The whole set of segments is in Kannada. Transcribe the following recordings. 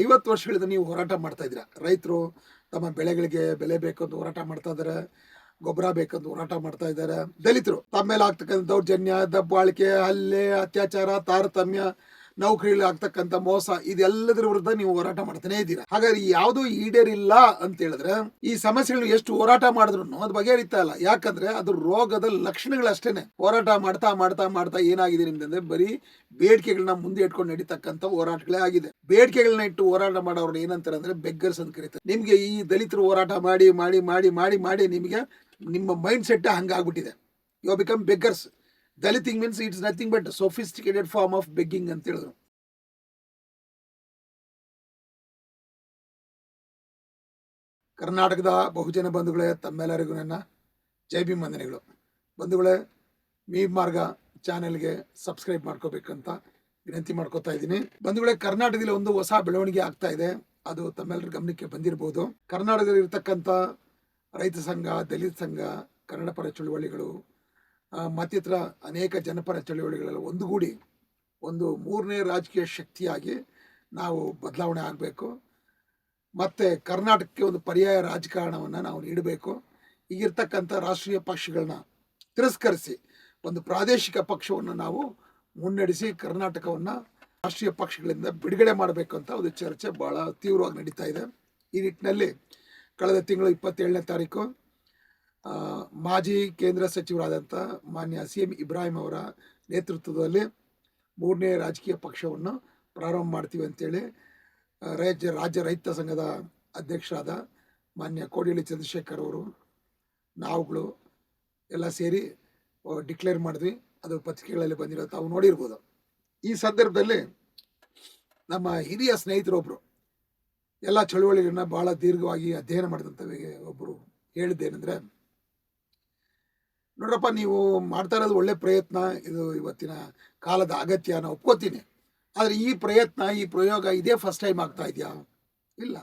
ಐವತ್ತು ವರ್ಷಗಳಿಂದ ನೀವು ಹೋರಾಟ ಮಾಡ್ತಾ ಇದ್ದೀರಾ? ರೈತರು ತಮ್ಮ ಬೆಳೆಗಳಿಗೆ ಬೆಲೆ ಬೇಕಂತ ಹೋರಾಟ ಮಾಡ್ತಾ ಇದ್ದಾರೆ, ಗೊಬ್ಬರ ಬೇಕಂತ ಹೋರಾಟ ಮಾಡ್ತಾ ಇದ್ದಾರೆ. ದಲಿತರು ತಮ್ಮ ಮೇಲೆ ಆಗ್ತಕ್ಕಂಥ ದೌರ್ಜನ್ಯ, ದಬ್ಬಾಳಿಕೆ, ಹಲ್ಲೆ, ಅತ್ಯಾಚಾರ, ತಾರತಮ್ಯ ನೌಕರಿಲಿ ಆಗ್ತಕ್ಕಂಥ ಮೋಸ ಇದೆಲ್ಲದರ ವಿರುದ್ಧ ನೀವು ಹೋರಾಟ ಮಾಡ್ತಾನೆ ಇದ್ದೀರಾ. ಹಾಗಾದ್ರೆ ಯಾವುದು ಈಡೇರಿಲ್ಲ ಅಂತ ಹೇಳಿದ್ರೆ ಈ ಸಮಸ್ಯೆಗಳು ಎಷ್ಟು ಹೋರಾಟ ಮಾಡಿದ್ರು ಅದು ಬಗೆಹರಿತಾ ಇಲ್ಲ. ಯಾಕಂದ್ರೆ ಅದು ರೋಗದ ಲಕ್ಷಣಗಳು ಅಷ್ಟೇನೆ ಹೋರಾಟ ಮಾಡ್ತಾ ಮಾಡ್ತಾ ಮಾಡ್ತಾ ಏನಾಗಿದೆ ನಿಮ್ದಂದ್ರೆ ಬರೀ ಬೇಡಿಕೆಗಳನ್ನ ಮುಂದೆ ಇಟ್ಕೊಂಡು ನಡೀತಕ್ಕಂಥ ಹೋರಾಟಗಳೇ ಆಗಿದೆ. ಬೇಡಿಕೆಗಳನ್ನ ಇಟ್ಟು ಹೋರಾಟ ಮಾಡೋರು ಏನಂತಾರೆ ಅಂದ್ರೆ ಬೆಗ್ಗರ್ಸ್ ಅಂತ ಕರೀತಾರೆ. ನಿಮ್ಗೆ ಈ ದಲಿತರು ಹೋರಾಟ ಮಾಡಿ ಮಾಡಿ ಮಾಡಿ ಮಾಡಿ ಮಾಡಿ ನಿಮಗೆ ನಿಮ್ಮ ಮೈಂಡ್ ಸೆಟ್ ಹಂಗಾಗ್ಬಿಟ್ಟಿದೆ you become beggars ದಲಿತಿಂಗ್ means it's nothing but sophisticated form of begging ಅಂತ ಹೇಳಿದ್ರು. ಕರ್ನಾಟಕದ ಬಹುಜನ ಬಂಧುಗಳೇ, ತಮ್ಮೆಲ್ಲರಿಗೂ ನನ್ನ ಜೈ ಭೀಮ್ ವಂದನೆಗಳು. ಬಂಧುಗಳೇ ಮೀ ಮಾರ್ಗ ಚಾನೆಲ್ಗೆ ಸಬ್ಸ್ಕ್ರೈಬ್ ಮಾಡ್ಕೋಬೇಕಂತ ವಿನಂತಿ ಮಾಡ್ಕೋತಾ ಇದ್ದೀನಿ. ಬಂಧುಗಳೇ, ಕರ್ನಾಟಕದಲ್ಲಿ ಒಂದು ಹೊಸ ಬೆಳವಣಿಗೆ ಆಗ್ತಾ ಇದೆ. ಅದು ತಮ್ಮೆಲ್ಲರ ಗಮನಕ್ಕೆ ಬಂದಿರಬಹುದು ಕರ್ನಾಟಕದಲ್ಲಿ ಇರ್ತಕ್ಕಂಥ ರೈತ ಸಂಘ, ದಲಿತ ಸಂಘ, ಕನ್ನಡ ಪರ ಚಳುವಳಿಗಳು ಮತ್ತಿತರ ಅನೇಕ ಜನಪರ ಚಳುವಳಿಗಳೆಲ್ಲ ಒಂದುಗೂಡಿ ಒಂದು ಮೂರನೇ ರಾಜಕೀಯ ಶಕ್ತಿಯಾಗಿ ನಾವು ಬದಲಾವಣೆ ಆಗಬೇಕು. ಮತ್ತು ಕರ್ನಾಟಕಕ್ಕೆ ಒಂದು ಪರ್ಯಾಯ ರಾಜಕಾರಣವನ್ನು ನಾವು ನೀಡಬೇಕು. ಈಗಿರ್ತಕ್ಕಂಥ ರಾಷ್ಟ್ರೀಯ ಪಕ್ಷಗಳನ್ನ ತಿರಸ್ಕರಿಸಿ ಒಂದು ಪ್ರಾದೇಶಿಕ ಪಕ್ಷವನ್ನು ನಾವು ಮುನ್ನಡೆಸಿ ಕರ್ನಾಟಕವನ್ನು ರಾಷ್ಟ್ರೀಯ ಪಕ್ಷಗಳಿಂದ ಬಿಡುಗಡೆ ಮಾಡಬೇಕು ಅಂತ ಒಂದು ಚರ್ಚೆ ಭಾಳ ತೀವ್ರವಾಗಿ ನಡೀತಾ ಇದೆ. ಈ ನಿಟ್ಟಿನಲ್ಲಿ ಕಳೆದ ತಿಂಗಳು ಇಪ್ಪತ್ತೇಳನೇ ತಾರೀಕು ಮಾಜಿ ಕೇಂದ್ರ ಸಚಿವರಾದಂಥ ಮಾನ್ಯ ಸಿ ಎಂ ಇಬ್ರಾಹಿಂ ಅವರ ನೇತೃತ್ವದಲ್ಲಿ ಮೂರನೇ ರಾಜಕೀಯ ಪಕ್ಷವನ್ನು ಪ್ರಾರಂಭ ಮಾಡ್ತೀವಿ ಅಂತೇಳಿ ರಾಜ್ಯ ರಾಜ್ಯ ರೈತ ಸಂಘದ ಅಧ್ಯಕ್ಷರಾದ ಮಾನ್ಯ ಕೋಡಿಹಳ್ಳಿ ಚಂದ್ರಶೇಖರ್ ಅವರು, ನಾವುಗಳು ಎಲ್ಲ ಸೇರಿ ಡಿಕ್ಲೇರ್ ಮಾಡಿದ್ವಿ. ಅದು ಪತ್ರಿಕೆಗಳಲ್ಲಿ ಬಂದಿರೋ ತಾವು ನೋಡಿರ್ಬೋದು. ಈ ಸಂದರ್ಭದಲ್ಲಿ ನಮ್ಮ ಹಿರಿಯ ಸ್ನೇಹಿತರೊಬ್ಬರು ಎಲ್ಲ ಚಳುವಳಿಗಳನ್ನ ಭಾಳ ದೀರ್ಘವಾಗಿ ಅಧ್ಯಯನ ಮಾಡಿದಂಥ ಒಬ್ಬರು ಹೇಳಿದ್ದೇನೆಂದರೆ ನೋಡ್ರಪ್ಪ, ನೀವು ಮಾಡ್ತಾ ಇರೋದು ಒಳ್ಳೆ ಪ್ರಯತ್ನ. ಇದು ಇವತ್ತಿನ ಕಾಲದ ಅಗತ್ಯ ನಾನು ಒಪ್ಕೋತೀನಿ. ಆದರೆ ಈ ಪ್ರಯತ್ನ, ಈ ಪ್ರಯೋಗ ಇದೇ ಫಸ್ಟ್ ಟೈಮ್ ಆಗ್ತಾ ಇದೆಯಾ? ಇಲ್ಲ.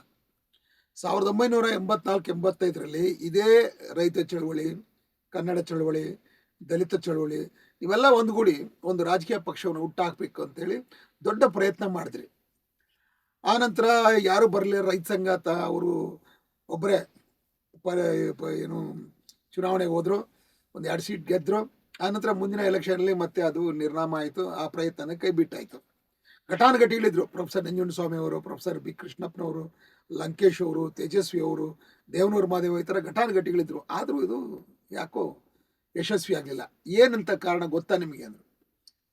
ಸಾವಿರದ ಒಂಬೈನೂರ ಎಂಬತ್ನಾಲ್ಕು, ಎಂಬತ್ತೈದರಲ್ಲಿ ಇದೇ ರೈತ ಚಳವಳಿ, ಕನ್ನಡ ಚಳವಳಿ, ದಲಿತ ಚಳವಳಿ ಇವೆಲ್ಲ ಒಂದುಗೂಡಿ ಒಂದು ರಾಜಕೀಯ ಪಕ್ಷವನ್ನು ಹುಟ್ಟಾಕಬೇಕು ಅಂತೇಳಿ ದೊಡ್ಡ ಪ್ರಯತ್ನ ಮಾಡಿದ್ರಿ. ಆನಂತರ ಯಾರು ಬರಲಿ, ರೈತ ಸಂಘಾತ ಅವರು ಒಬ್ಬರೇ ಏನು ಚುನಾವಣೆಗೆ ಹೋದರು. ಒಂದು ಎರಡು ಸೀಟ್ ಗೆದ್ದರು ಆನಂತರ ಮುಂದಿನ ಎಲೆಕ್ಷನಲ್ಲಿ ಮತ್ತೆ ಅದು ನಿರ್ನಾಮ ಆಯಿತು. ಆ ಪ್ರಯತ್ನ ಕೈ ಬಿಟ್ಟಾಯಿತು. ಘಟಾನುಘಟಿಗಳಿದ್ರು ಪ್ರೊಫೆಸರ್ ನಂಜುಂಡಸ್ವಾಮಿ ಅವರು, ಪ್ರೊಫೆಸರ್ ಬಿ ಕೃಷ್ಣಪ್ಪನವರು, ಲಂಕೇಶ್ ಅವರು, ತೇಜಸ್ವಿ ಅವರು, ದೇವನೂರು ಮಾದೇವ ಈ ಥರ ಘಟಾನುಘಟಿಗಳಿದ್ರು ಆದರೂ ಇದು ಯಾಕೋ ಯಶಸ್ವಿ ಆಗಲಿಲ್ಲ. ಏನಂತ ಕಾರಣ ಗೊತ್ತಾ ನಿಮಗೆ ಅಂದರು?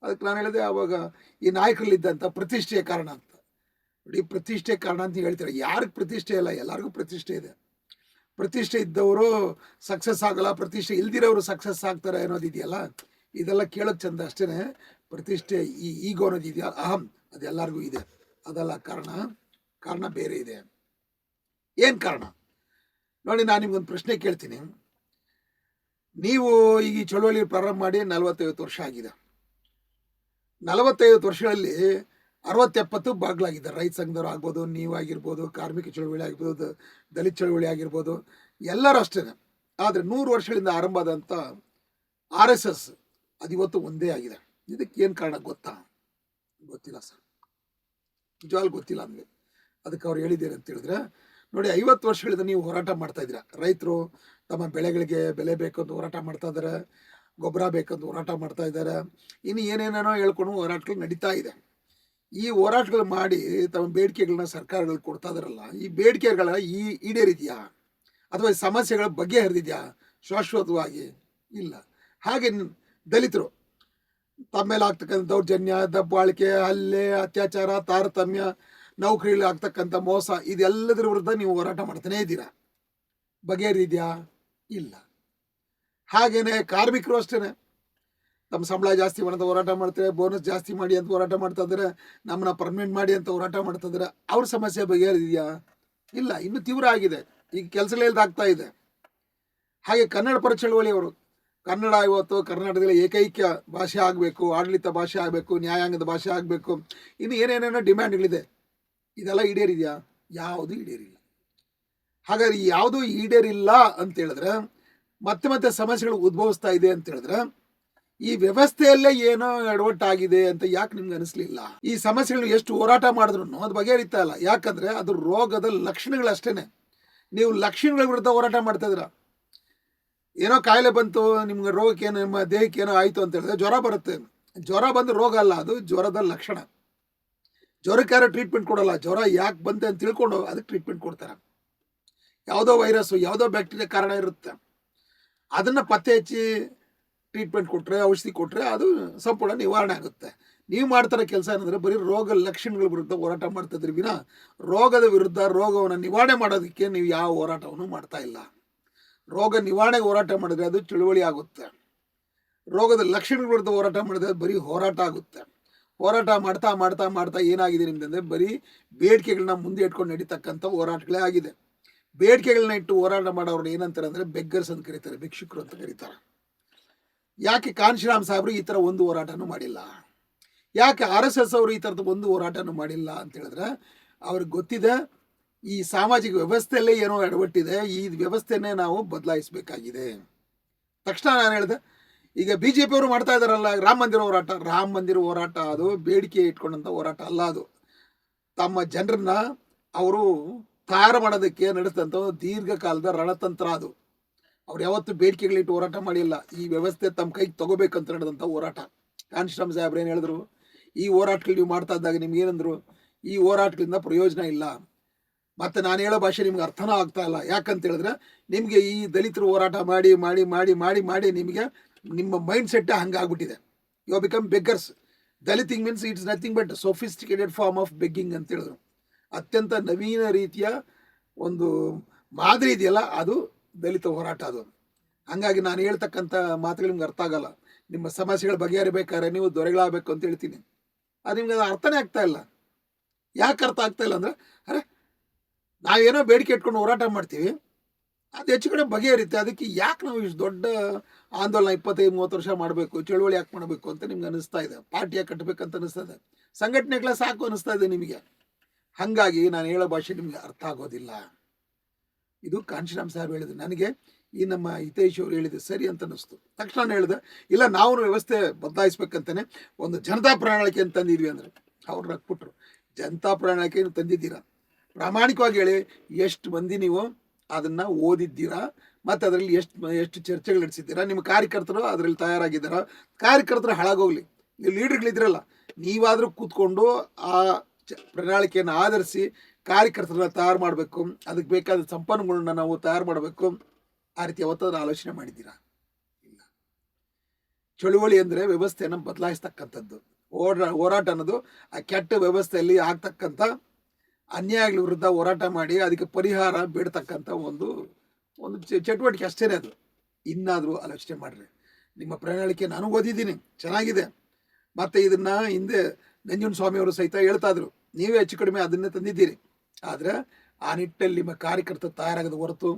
ಅದಕ್ಕೆ ನಾನು ಹೇಳಿದೆ ಆವಾಗ ಈ ನಾಯಕರಲ್ಲಿದ್ದಂಥ ಪ್ರತಿಷ್ಠೆಯ ಕಾರಣ ಅಂತ. ನೋಡಿ ಪ್ರತಿಷ್ಠೆ ಕಾರಣ ಅಂತ ಹೇಳ್ತಾರೆ? ಯಾರಿಗೆ ಪ್ರತಿಷ್ಠೆ ಇಲ್ಲ ಎಲ್ಲರಿಗೂ ಪ್ರತಿಷ್ಠೆ ಇದೆ. ಪ್ರತಿಷ್ಠೆ ಇದ್ದವರು ಸಕ್ಸಸ್ ಆಗಲ್ಲ, ಪ್ರತಿಷ್ಠೆ ಇಲ್ದಿರೋರು ಸಕ್ಸಸ್ ಆಗ್ತಾರೆ ಅನ್ನೋದು ಇದೆಯಲ್ಲ? ಇದೆಲ್ಲ ಕೇಳೋದು ಚಂದ ಅಷ್ಟೇ ಪ್ರತಿಷ್ಠೆ ಈ ಈಗೋ ಅನ್ನೋದು ಇದೆಯಲ್ಲ ಅಹಂ, ಅದು ಎಲ್ಲರಿಗೂ ಇದೆ. ಅದೆಲ್ಲ ಕಾರಣ. ಕಾರಣ ಬೇರೆ ಇದೆ. ಏನು ಕಾರಣ? ನೋಡಿ, ನಾನು ನಿಮ್ಗೊಂದು ಪ್ರಶ್ನೆ ಕೇಳ್ತೀನಿ. ನೀವು ಈಗ ಚಳುವಳಿ ಪ್ರಾರಂಭ ಮಾಡಿ ನಲವತ್ತೈವತ್ತು ವರ್ಷ ಆಗಿದೆ. ನಲವತ್ತೈವತ್ತು ವರ್ಷಗಳಲ್ಲಿ ಅರವತ್ತೆಪ್ಪತ್ತು ಬಾಗ್ಲಾಗಿದ್ದಾರೆ ರೈತ ಸಂಘದವ್ರು ಆಗ್ಬೋದು ನೀವಾಗಿರ್ಬೋದು ಕಾರ್ಮಿಕ ಚಳುವಳಿ ಆಗಿರ್ಬೋದು, ದಲಿತ ಚಳುವಳಿ ಆಗಿರ್ಬೋದು, ಎಲ್ಲರೂ ಅಷ್ಟೇ ಆದರೆ ನೂರು ವರ್ಷಗಳಿಂದ ಆರಂಭ ಆದಂಥ ಆರ್ ಎಸ್ ಎಸ್ ಅದು ಇವತ್ತು ಒಂದೇ ಆಗಿದೆ. ಇದಕ್ಕೆ ಏನು ಕಾರಣ ಗೊತ್ತಾ? ಗೊತ್ತಿಲ್ಲ ಸರ್. ನಿಜವಾಗ್ಲೂ ಗೊತ್ತಿಲ್ಲ ನನಗೆ ಅದಕ್ಕೆ ಅವ್ರು ಹೇಳಿದ್ದೇನೆ ಅಂತ ಹೇಳಿದ್ರೆ, ನೋಡಿ ಐವತ್ತು ವರ್ಷಗಳಿಂದ ನೀವು ಹೋರಾಟ ಮಾಡ್ತಾ ಇದ್ದೀರಾ. ರೈತರು ತಮ್ಮ ಬೆಳೆಗಳಿಗೆ ಬೆಲೆ ಬೇಕು ಅಂತ ಹೋರಾಟ ಮಾಡ್ತಾ ಇದ್ದಾರೆ, ಗೊಬ್ಬರ ಬೇಕಂತ ಹೋರಾಟ ಮಾಡ್ತಾ ಇದ್ದಾರೆ. ಇನ್ನು ಏನೇನೇನೋ ಹೇಳ್ಕೊಂಡು ಹೋರಾಟಗಳು ನಡೀತಾ ಇದೆ. ಈ ಹೋರಾಟಗಳು ಮಾಡಿ ತಮ್ಮ ಬೇಡಿಕೆಗಳನ್ನ ಸರ್ಕಾರಗಳು ಕೊಡ್ತಾ ಇದಾರಲ್ಲ, ಈ ಬೇಡಿಕೆಗಳ ಈ ಈಡೇರಿದೆಯಾ? ಅಥವಾ ಸಮಸ್ಯೆಗಳ ಬಗ್ಗೆ ಬಗೆಹರಿದಿದೆಯಾ ಶಾಶ್ವತವಾಗಿ ಇಲ್ಲ. ಹಾಗೆ ದಲಿತರು ತಮ್ಮೇಲೆ ಆಗ್ತಕ್ಕಂಥ ದೌರ್ಜನ್ಯ, ದಬ್ಬಾಳಿಕೆ, ಹಲ್ಲೆ, ಅತ್ಯಾಚಾರ, ತಾರತಮ್ಯ ನೌಕರಿಲಿ ಆಗ್ತಕ್ಕಂಥ ಮೋಸ, ಇದೆಲ್ಲದರ ವಿರುದ್ಧ ನೀವು ಹೋರಾಟ ಮಾಡ್ತಾನೇ ಇದ್ದೀರಾ? ಬಗೆಹರಿದೆಯಾ ಇಲ್ಲ. ಹಾಗೇನೆ ಕಾರ್ಮಿಕರು ಅಷ್ಟೇ ತಮ್ಮ ಸಂಬಳ ಜಾಸ್ತಿ ಮಾಡೋದು ಹೋರಾಟ ಮಾಡ್ತಾರೆ ಬೋನಸ್ ಜಾಸ್ತಿ ಮಾಡಿ ಅಂತ ಹೋರಾಟ ಮಾಡ್ತಾ ಇದ್ದಾರೆ, ನಮ್ಮನ್ನ ಪರ್ಮನೆಂಟ್ ಮಾಡಿ ಅಂತ ಹೋರಾಟ ಮಾಡ್ತಾ ಇದ್ದಾರೆ. ಅವ್ರ ಸಮಸ್ಯೆ ಬಗೆಹರಿದೆಯಾ ಇಲ್ಲ, ಇನ್ನು ತೀವ್ರ ಆಗಿದೆ. ಈಗ ಕೆಲಸಗಳಿಲ್ದಾಗ್ತಾ ಇದೆ. ಹಾಗೆ ಕನ್ನಡ ಪರ ಚಳವಳಿಯವರು ಕನ್ನಡ ಇವತ್ತು ಕರ್ನಾಟಕದಲ್ಲಿ ಏಕೈಕ ಭಾಷೆ ಆಗಬೇಕು, ಆಡಳಿತ ಭಾಷೆ ಆಗಬೇಕು, ನ್ಯಾಯಾಂಗದ ಭಾಷೆ ಆಗಬೇಕು. ಇನ್ನು ಏನೇನೇನೋ ಡಿಮ್ಯಾಂಡ್ಗಳಿದೆ. ಇದೆಲ್ಲ ಈಡೇರಿದೆಯಾ? ಯಾವುದು ಈಡೇರಿಲ್ಲ. ಹಾಗಾದ್ರೆ ಯಾವುದು ಈಡೇರಿಲ್ಲ ಅಂತ ಹೇಳಿದ್ರೆ, ಮತ್ತೆ ಮತ್ತೆ ಸಮಸ್ಯೆಗಳು ಉದ್ಭವಿಸ್ತಾ ಇದೆ ಅಂತ ಹೇಳಿದ್ರೆ ಈ ವ್ಯವಸ್ಥೆಯಲ್ಲೇ ಏನೋ ಎಡವಟ್ಟಾಗಿದೆ ಅಂತ ಯಾಕೆ ನಿಮ್ಗೆ ಅನಿಸ್ಲಿಲ್ಲ? ಈ ಸಮಸ್ಯೆಗಳು ಎಷ್ಟು ಹೋರಾಟ ಮಾಡಿದ್ರು ಅದು ಬಗೆಹರಿತಾ ಇಲ್ಲ. ಯಾಕಂದ್ರೆ ಅದು ರೋಗದ ಲಕ್ಷಣಗಳಷ್ಟೇನೆ. ನೀವು ಲಕ್ಷಣಗಳ ವಿರುದ್ಧ ಹೋರಾಟ ಮಾಡ್ತಾ ಇದ್ರ ಏನೋ ಕಾಯಿಲೆ ಬಂತು, ನಿಮ್ಗೆ ರೋಗಕ್ಕೆ ಏನೋ, ನಿಮ್ಮ ದೇಹಕ್ಕೆ ಏನೋ ಆಯಿತು ಅಂತ ಹೇಳಿದ್ರೆ ಜ್ವರ ಬರುತ್ತೆ. ಜ್ವರ ಬಂದು ರೋಗ ಅಲ್ಲ, ಅದು ಜ್ವರದ ಲಕ್ಷಣ. ಜ್ವರಕ್ಕೆ ಯಾರೋ ಟ್ರೀಟ್ಮೆಂಟ್ ಕೊಡಲ್ಲ, ಜ್ವರ ಯಾಕೆ ಬಂತೆ ಅಂತ ತಿಳ್ಕೊಂಡು ಅದಕ್ಕೆ ಟ್ರೀಟ್ಮೆಂಟ್ ಕೊಡ್ತಾರೆ. ಯಾವುದೋ ವೈರಸ್ಸು ಯಾವುದೋ ಬ್ಯಾಕ್ಟೀರಿಯಾ ಕಾರಣ ಇರುತ್ತೆ. ಅದನ್ನು ಪತ್ತೆ ಹಚ್ಚಿ ಟ್ರೀಟ್ಮೆಂಟ್ ಕೊಟ್ಟರೆ ಔಷಧಿ ಕೊಟ್ಟರೆ ಅದು ಸಂಪೂರ್ಣ ನಿವಾರಣೆ ಆಗುತ್ತೆ. ನೀವು ಮಾಡ್ತಾರೆ ಕೆಲಸ ಏನಂದರೆ ಬರೀ ರೋಗ ಲಕ್ಷಣಗಳ ವಿರುದ್ಧ ಹೋರಾಟ ಮಾಡ್ತಿದ್ರಿ ವಿನ ರೋಗದ ವಿರುದ್ಧ ರೋಗವನ್ನು ನಿವಾರಣೆ ಮಾಡೋದಕ್ಕೆ ನೀವು ಯಾವ ಹೋರಾಟವನ್ನು ಮಾಡ್ತಾ ಇಲ್ಲ. ರೋಗ ನಿವಾರಣೆಗೆ ಹೋರಾಟ ಮಾಡಿದ್ರೆ ಅದು ಚಳುವಳಿ ಆಗುತ್ತೆ. ರೋಗದ ಲಕ್ಷಣಗಳ ವಿರುದ್ಧ ಹೋರಾಟ ಮಾಡಿದ್ರೆ ಬರೀ ಹೋರಾಟ ಆಗುತ್ತೆ. ಹೋರಾಟ ಮಾಡ್ತಾ ಮಾಡ್ತಾ ಮಾಡ್ತಾ ಏನಾಗಿದೆ ನಿಮ್ದಂದ್ರೆ ಬರೀ ಬೇಡಿಕೆಗಳನ್ನ ಮುಂದೆ ಇಟ್ಕೊಂಡು ನಡೀತಕ್ಕಂಥ ಹೋರಾಟಗಳೇ ಆಗಿದೆ. ಬೇಡಿಕೆಗಳನ್ನ ಇಟ್ಟು ಹೋರಾಟ ಮಾಡೋರು ಏನಂತಾರೆ ಅಂದರೆ ಬೆಗ್ಗರ್ಸ್ ಅಂತ ಕರೀತಾರೆ, ಭಿಕ್ಷುಕರು ಅಂತ ಕರೀತಾರೆ. ಯಾಕೆ ಕಾಂಶಿರಾಮ್ ಸಾಹೇಬರು ಈ ಥರ ಒಂದು ಹೋರಾಟನೂ ಮಾಡಿಲ್ಲ? ಯಾಕೆ ಆರ್ ಎಸ್ ಎಸ್ ಅವರು ಈ ಥರದ ಒಂದು ಹೋರಾಟನೂ ಮಾಡಿಲ್ಲ ಅಂತ ಹೇಳಿದ್ರೆ, ಅವ್ರಿಗೆ ಗೊತ್ತಿದೆ, ಈ ಸಾಮಾಜಿಕ ವ್ಯವಸ್ಥೆಯಲ್ಲೇ ಏನೋ ಎಡವಟ್ಟಿದೆ ಈ ವ್ಯವಸ್ಥೆನೇ ನಾವು ಬದಲಾಯಿಸಬೇಕಾಗಿದೆ. ತಕ್ಷಣ ನಾನು ಹೇಳಿದೆ, ಈಗ ಬಿ ಜೆ ಪಿಯವರು ಮಾಡ್ತಾ ಇದ್ದಾರಲ್ಲ ರಾಮ ಮಂದಿರ ಹೋರಾಟ, ರಾಮ ಮಂದಿರ ಹೋರಾಟ ಅದು ಬೇಡಿಕೆ ಇಟ್ಕೊಂಡಂಥ ಹೋರಾಟ ಅಲ್ಲ ಅದು. ತಮ್ಮ ಜನರನ್ನ ಅವರು ತಯಾರು ಮಾಡೋದಕ್ಕೆ ನಡೆಸಿದಂಥ ದೀರ್ಘಕಾಲದ ರಣತಂತ್ರ ಅದು. ಅವ್ರು ಯಾವತ್ತೂ ಬೇಡಿಕೆಗಳಿಟ್ಟು ಹೋರಾಟ ಮಾಡಿಲ್ಲ. ಈ ವ್ಯವಸ್ಥೆ ತಮ್ಮ ಕೈಗೆ ತಗೋಬೇಕಂತ ನಡೆದಂಥ ಹೋರಾಟ. ಕಾನ್ಶ್ರಾಮ್ ಸಾಹೇಬ್ರು ಏನು ಹೇಳಿದ್ರು? ಈ ಹೋರಾಟಗಳು ನೀವು ಮಾಡ್ತಾ ಇದ್ದಾಗ ನಿಮ್ಗೆ ಏನಂದ್ರು? ಈ ಹೋರಾಟಗಳಿಂದ ಪ್ರಯೋಜನ ಇಲ್ಲ. ಮತ್ತೆ ನಾನು ಹೇಳೋ ಭಾಷೆ ನಿಮ್ಗೆ ಅರ್ಥನೂ ಆಗ್ತಾ ಇಲ್ಲ. ಯಾಕಂತ ಹೇಳಿದ್ರೆ ನಿಮಗೆ ಈ ದಲಿತರು ಹೋರಾಟ ಮಾಡಿ ಮಾಡಿ ಮಾಡಿ ಮಾಡಿ ಮಾಡಿ ನಿಮಗೆ ನಿಮ್ಮ ಮೈಂಡ್ ಸೆಟ್ ಹಂಗಾಗ್ಬಿಟ್ಟಿದೆ. You become beggars ದಲಿತಿಂಗ್ means it's nothing but sophisticated form of begging ಅಂತ ಹೇಳಿದ್ರು. ಅತ್ಯಂತ ನವೀನ ರೀತಿಯ ಒಂದು ಮಾದರಿ ಇದೆಯಲ್ಲ, ಅದು ದಲಿತ ಹೋರಾಟ ಅದು. ಹಂಗಾಗಿ ನಾನು ಹೇಳ್ತಕ್ಕಂಥ ಮಾತುಗಳು ನಿಮ್ಗೆ ಅರ್ಥ ಆಗಲ್ಲ. ನಿಮ್ಮ ಸಮಸ್ಯೆಗಳು ಬಗೆಹರಿಬೇಕಾದ್ರೆ ನೀವು ದೊರೆಗಳಾಗಬೇಕು ಅಂತ ಹೇಳ್ತೀನಿ. ಅದು ನಿಮ್ಗೆ ಅದು ಅರ್ಥನೇ ಆಗ್ತಾ ಇಲ್ಲ. ಯಾಕೆ ಅರ್ಥ ಆಗ್ತಾ ಇಲ್ಲ ಅಂದ್ರೆ, ಅರೆ, ನಾವೇನೋ ಬೇಡಿಕೆ ಇಟ್ಕೊಂಡು ಹೋರಾಟ ಮಾಡ್ತೀವಿ. ಅದು ಹೆಚ್ಚು ಕಡೆ ಬಗೆಹರಿತೆ. ಅದಕ್ಕೆ ಯಾಕೆ ನಾವು ಇಷ್ಟು ದೊಡ್ಡ ಆಂದೋಲನ ಇಪ್ಪತ್ತೈದು, ಮೂವತ್ತು ವರ್ಷ ಮಾಡಬೇಕು, ಚಳುವಳಿ ಯಾಕೆ ಮಾಡಬೇಕು ಅಂತ ನಿಮ್ಗೆ ಅನಿಸ್ತಾ ಇದೆ. ಪಾರ್ಟಿ ಯಾಕೆ ಕಟ್ಟಬೇಕಂತ ಅನಿಸ್ತಾ ಇದೆ. ಸಂಘಟನೆಗಳ ಸಾಕು ಅನಿಸ್ತಾ ಇದೆ ನಿಮಗೆ. ಹಾಗಾಗಿ ನಾನು ಹೇಳೋ ಭಾಷೆ ನಿಮಗೆ ಅರ್ಥ ಆಗೋದಿಲ್ಲ. ಇದು ಕಾಂಶಿರಾಮ್ ಸಾಹೇಬ್ ಹೇಳಿದ್ರು. ನನಗೆ ಈ ನಮ್ಮ ಹಿತೇಶ್ ಅವರು ಹೇಳಿದ್ದು ಸರಿ ಅಂತ ಅನ್ನಿಸ್ತು. ತಕ್ಷಣ ಹೇಳಿದೆ, ಇಲ್ಲ, ನಾವು ವ್ಯವಸ್ಥೆ ಬದಲಾಯಿಸ್ಬೇಕಂತಾನೆ ಒಂದು ಜನತಾ ಪ್ರಣಾಳಿಕೆ ಅಂತ ತಂದಿದ್ವಿ ಅಂದ್ರೆ ಅವ್ರು ನಕ್ಬಿಟ್ರು ಜನತಾ ಪ್ರಣಾಳಿಕೆ ತಂದಿದ್ದೀರಾ? ಪ್ರಾಮಾಣಿಕವಾಗಿ ಹೇಳಿ, ಎಷ್ಟು ಮಂದಿ ನೀವು ಅದನ್ನ ಓದಿದ್ದೀರಾ? ಮತ್ತು ಅದರಲ್ಲಿ ಎಷ್ಟು ಎಷ್ಟು ಚರ್ಚೆಗಳು ನಡೆಸಿದ್ದೀರಾ? ನಿಮ್ಮ ಕಾರ್ಯಕರ್ತರು ಅದರಲ್ಲಿ ತಯಾರಾಗಿದ್ದಾರಾ? ಕಾರ್ಯಕರ್ತರು ಹಾಳಾಗೋಗ್ಲಿ. ನೀವು ಲೀಡರ್ಗಳಿದ್ರಲ್ಲ, ನೀವಾದರೂ ಕೂತ್ಕೊಂಡು ಆ ಪ್ರಣಾಳಿಕೆಯನ್ನು ಆಧರಿಸಿ ಕಾರ್ಯಕರ್ತರನ್ನ ತಯಾರು ಮಾಡಬೇಕು. ಅದಕ್ಕೆ ಬೇಕಾದ ಸಂಪನ್ಮೂಲನ ನಾವು ತಯಾರು ಮಾಡಬೇಕು. ಆ ರೀತಿ ಯಾವತ್ತಾದ್ರೂ ಆಲೋಚನೆ ಮಾಡಿದ್ದೀರಾ? ಇಲ್ಲ. ಚಳುವಳಿ ಅಂದರೆ ವ್ಯವಸ್ಥೆಯನ್ನು ಬದಲಾಯಿಸ್ತಕ್ಕಂಥದ್ದು. ಓಡಾ ಹೋರಾಟ ಅನ್ನೋದು ಆ ಕೆಟ್ಟ ವ್ಯವಸ್ಥೆಯಲ್ಲಿ ಆಗ್ತಕ್ಕಂಥ ಅನ್ಯಾಯಗಳ ವಿರುದ್ಧ ಹೋರಾಟ ಮಾಡಿ ಅದಕ್ಕೆ ಪರಿಹಾರ ಬೀಡ್ತಕ್ಕಂಥ ಒಂದು ಒಂದು ಚಟುವಟಿಕೆ ಅಷ್ಟೇ ಅದು. ಇನ್ನಾದರೂ ಆಲೋಚನೆ ಮಾಡ್ರಿ. ನಿಮ್ಮ ಪ್ರಣಾಳಿಕೆ ನಾನು ಓದಿದ್ದೀನಿ. ಚೆನ್ನಾಗಿದೆ. ಮತ್ತು ಇದನ್ನು ಹಿಂದೆ ನಂಜುನ ಸ್ವಾಮಿಯವರು ಸಹಿತ ಹೇಳ್ತಾ ಇದ್ರು. ನೀವೇ ಹೆಚ್ಚು ಕಡಿಮೆ ಅದನ್ನೇ ತಂದಿದ್ದೀರಿ. ಆದರೆ ಆ ನಿಟ್ಟಲ್ಲಿ ನಿಮ್ಮ ಕಾರ್ಯಕರ್ತ ತಯಾರಾಗದ ಹೊರತು,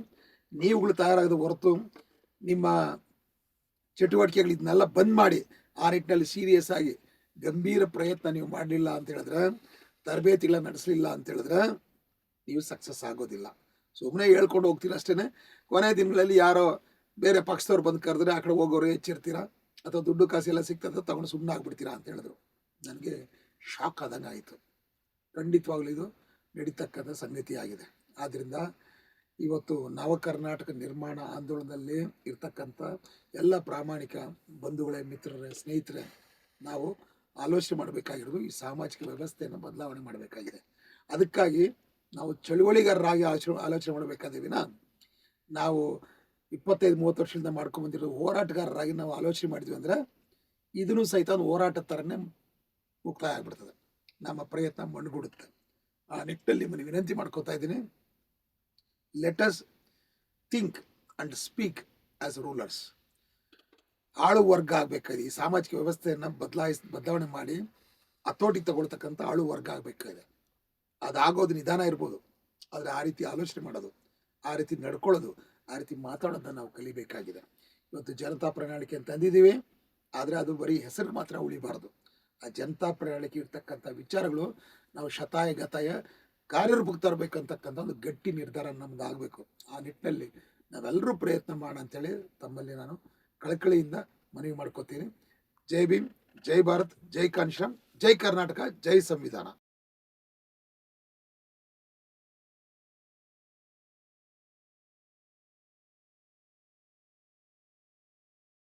ನೀವುಗಳು ತಯಾರಾಗದ ಹೊರತು ನಿಮ್ಮ ಚಟುವಟಿಕೆಗಳು ಇದನ್ನೆಲ್ಲ ಬಂದ್ ಮಾಡಿ ಆ ನಿಟ್ಟಿನಲ್ಲಿ ಸೀರಿಯಸ್ ಆಗಿ ಗಂಭೀರ ಪ್ರಯತ್ನ ನೀವು ಮಾಡಲಿಲ್ಲ ಅಂತ ಹೇಳಿದ್ರೆ ತರಬೇತಿಗಳ ನಡೆಸಲಿಲ್ಲ ಅಂತ ಹೇಳಿದ್ರೆ ನೀವು ಸಕ್ಸಸ್ ಆಗೋದಿಲ್ಲ. ಸುಮ್ಮನೆ ಹೇಳ್ಕೊಂಡು ಹೋಗ್ತೀರ ಅಷ್ಟೇ ಕೊನೆ ದಿನಗಳಲ್ಲಿ ಯಾರೋ ಬೇರೆ ಪಕ್ಷದವ್ರು ಬಂದು ಕರೆದ್ರೆ ಆ ಕಡೆ ಹೋಗೋರು ಹೆಚ್ಚಿರ್ತೀರಾ ಅಥವಾ ದುಡ್ಡು ಕಾಸು ಎಲ್ಲ ಸಿಗ್ತದೆ ತಗೊಂಡು ಸುಮ್ಮನೆ ಆಗ್ಬಿಡ್ತೀರಾ ಅಂತ ಹೇಳಿದ್ರು. ನನಗೆ ಶಾಕ್ ಆದಂಗೆ ಆಯಿತು. ಖಂಡಿತವಾಗ್ಲೂ ಇದು ನಡೀತಕ್ಕಂಥ ಸಂಗತಿಯಾಗಿದೆ ಆದ್ದರಿಂದ ಇವತ್ತು ನವ ಕರ್ನಾಟಕ ನಿರ್ಮಾಣ ಆಂದೋಲನದಲ್ಲಿ ಇರ್ತಕ್ಕಂಥ ಎಲ್ಲ ಪ್ರಾಮಾಣಿಕ ಬಂಧುಗಳೇ, ಮಿತ್ರರೇ, ಸ್ನೇಹಿತರೆ, ನಾವು ಆಲೋಚನೆ ಮಾಡಬೇಕಾಗಿರೋದು ಈ ಸಾಮಾಜಿಕ ವ್ಯವಸ್ಥೆಯನ್ನು ಬದಲಾವಣೆ ಮಾಡಬೇಕಾಗಿದೆ. ಅದಕ್ಕಾಗಿ ನಾವು ಚಳುವಳಿಗಾರರಾಗಿ ಆಲೋಚನೆ ಆಲೋಚನೆ ಮಾಡಬೇಕಾದ ವಿನ ನಾವು ಇಪ್ಪತ್ತೈದು, ಮೂವತ್ತು ವರ್ಷದಿಂದ ಮಾಡ್ಕೊಂಡು ಬಂದಿರೋ ಹೋರಾಟಗಾರರಾಗಿ ನಾವು ಆಲೋಚನೆ ಮಾಡಿದ್ವಿ ಅಂದರೆ ಇದನ್ನು ಸಹಿತ ಒಂದು ಹೋರಾಟ ಥರನೇ ಮುಕ್ತಾಯ ಆಗ್ಬಿಡ್ತದೆ. ನಮ್ಮ ಪ್ರಯತ್ನ ಮಣ್ಣುಗೂಡುತ್ತೆ. ಆ ನಿಟ್ಟಲ್ಲಿ ನಿಮ್ಮನ್ನು ವಿನಂತಿ ಮಾಡ್ಕೋತಾ ಇದ್ದೀನಿ. Let's think and speak as rulers ಆಳು ವರ್ಗ ಆಗಬೇಕಾಗಿದೆ. ಈ ಸಾಮಾಜಿಕ ವ್ಯವಸ್ಥೆಯನ್ನು ಬದಲಾಯಿಸ್, ಬದಲಾವಣೆ ಮಾಡಿ ಹತೋಟಿಗೆ ತಗೊಳ್ತಕ್ಕಂಥ ಆಳು ವರ್ಗ ಆಗಬೇಕಾಗಿದೆ. ಅದಾಗೋದು ನಿಧಾನ ಇರ್ಬೋದು. ಆದರೆ ಆ ರೀತಿ ಆಲೋಚನೆ ಮಾಡೋದು, ಆ ರೀತಿ ನಡ್ಕೊಳ್ಳೋದು, ಆ ರೀತಿ ಮಾತಾಡೋದನ್ನ ನಾವು ಕಲಿಬೇಕಾಗಿದೆ. ಇವತ್ತು ಜನತಾ ಪ್ರಣಾಳಿಕೆ ಅಂತ ತಂದಿದ್ದೀವಿ ಆದರೆ ಅದು ಬರೀ ಹೆಸರು ಮಾತ್ರ ಉಳಿಬಾರ್ದು. ಆ ಜನತಾ ಪ್ರಣಾಳಿಕೆ ಇರ್ತಕ್ಕಂಥ ವಿಚಾರಗಳು ನಾವು ಶತಾಯ ಗತಾಯ ಕಾರ್ಯರೂಪಕ್ಕೆ ತರಬೇಕಂತಕ್ಕಂಥ ಒಂದು ಗಟ್ಟಿ ನಿರ್ಧಾರ ನಮ್ದಾಗಬೇಕು. ಆ ನಿಟ್ಟಿನಲ್ಲಿ ನಾವೆಲ್ಲರೂ ಪ್ರಯತ್ನ ಮಾಡೋಣ ಅಂತೇಳಿ ತಮ್ಮಲ್ಲಿ ನಾನು ಕಳಕಳಿಯಿಂದ ಮನವಿ ಮಾಡ್ಕೋತೀನಿ. ಜೈ ಭೀಮ್, ಜೈ ಭಾರತ್, ಜೈ ಕಾನ್ಶ್ರಮ್ ಜೈ ಕರ್ನಾಟಕ, ಜೈ ಸಂವಿಧಾನ.